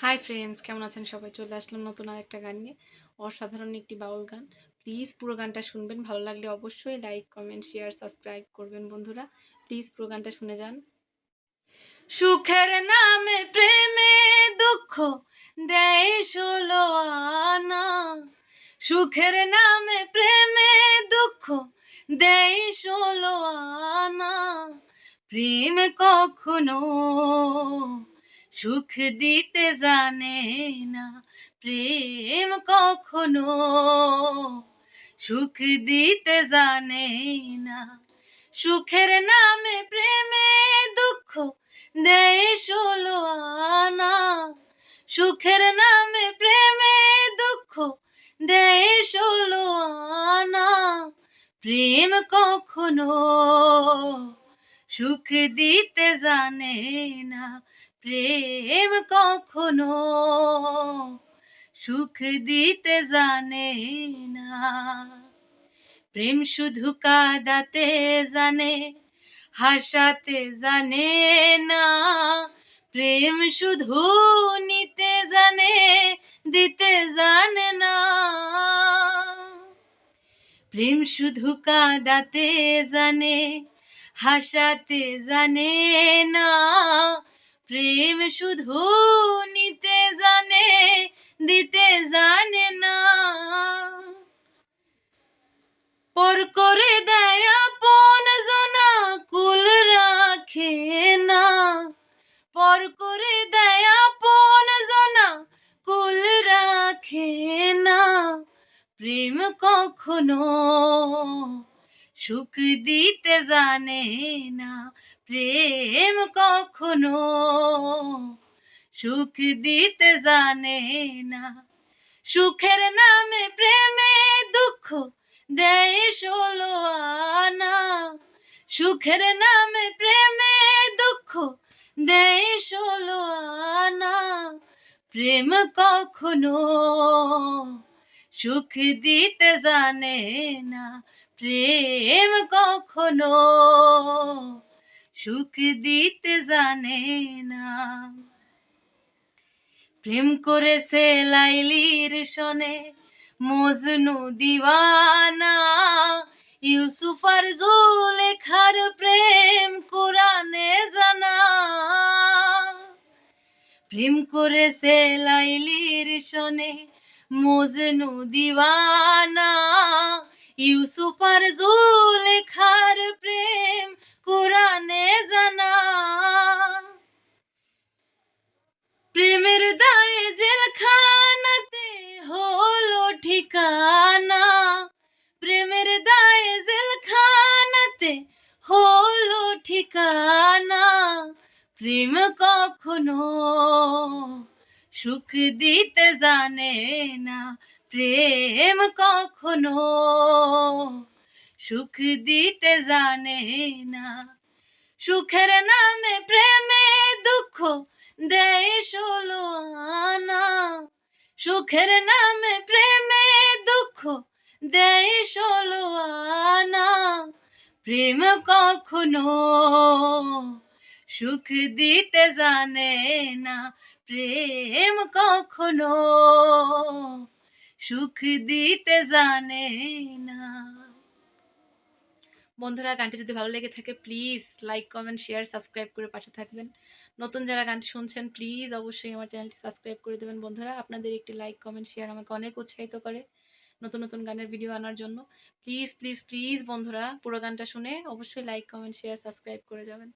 Hi friends কেমন আছেন? সবাই চলে আসলাম নতুন আর একটা গান নিয়ে। অসাধারণ একটি বাউল গান। প্লিজ পুরো গানটা শুনবেন। ভালো লাগলে অবশ্যই লাইক কমেন্ট শেয়ার সাবস্ক্রাইব করবেন বন্ধুরা। প্লিজ পুরো গানটা শুনে যান। সুখের নামে প্রেমে দুঃখ দেয় ষোলো আনা। সুখের নামে প্রেমে দুঃখ দেয় ষোলো আনা। প্রেম কখনো সুখ দিতে জানে না, প্রেম কখনো। সুখ দিতে জানে না, সুখের নামে প্রেমে দুঃখ দেয় ষোলো আনা। সুখের নামে প্রেমে দুঃখ দেয় ষোলো আনা। প্রেম কখনো সুখ দিতে জানে না, প্রেম কখনো। সুখ দিতে জানে না, প্রেম শুধু কাদাতে জানে, হাসাতে জানে না, প্রেম শুধু নিতে জানে, দিতে জানে না। প্রেম শুধু কাদাতে জানে হাসাতে জানে না। প্রেম শুধু নিতে জানে, দিতে জানে না। পর করে দেয় আপন জনা, কুল রাখে না। পর করে দেয় আপন জনা, কুল রাখে না। প্রেম কখনো সুখ দিতে জানে না, প্রেম কখনো। সুখ দিতে জানে না, সুখের নামে প্রেমে দুঃখ দেয় ষোলো আনা। সুখের নামে প্রেমে দুঃখ দেয় ষোলো আনা। প্রেম কখনো সুখ দিতে জানে না, প্রেম কখনো। সুখ দিতে জানে না। প্রেম করেছে লাইলির শনে, মজনু দিওয়ানা। ইউসুফ আর জুলেখার প্রেম কোরআনে জানা। প্রেম করেছে লাইলির শনে মজনু দিওয়ানা ইউসুফ আর জুলেখার প্রেম কোরআনে জানা প্রেমের দায়ে জেলখানাতে হলো ঠিকানা প্রেমের দায়ে জেলখানাতে হলো ঠিকানা প্রেম কখনো সুখ দিতে জানে না, প্রেম কখনো। সুখ দিতে জানে না, সুখের নামে প্রেমে দুঃখ দেয় ষোলো আনা। সুখের নামে প্রেমে দুঃখ দেয় ষোলো আনা। প্রেম কখনো সুখ দিতে জানে না, প্রেম কখনো। সুখ দিতে জানে না। বন্ধুরা, গানটি যদি ভালো লেগে থাকে please like comment share subscribe করে পাশে থাকবেন। নতুন যারা গানটি শুনছেন প্লিজ অবশ্যই আমার চ্যানেলটি সাবস্ক্রাইব করে দেবেন। বন্ধুরা, আপনাদের একটি লাইক কমেন্ট শেয়ার আমাকে অনেক উৎসাহিত করে নতুন নতুন গানের ভিডিও আনার জন্য। প্লিজ প্লিজ প্লিজ বন্ধুরা, পুরো গানটা শুনে অবশ্যই লাইক কমেন্ট শেয়ার সাবস্ক্রাইব করে যাবেন।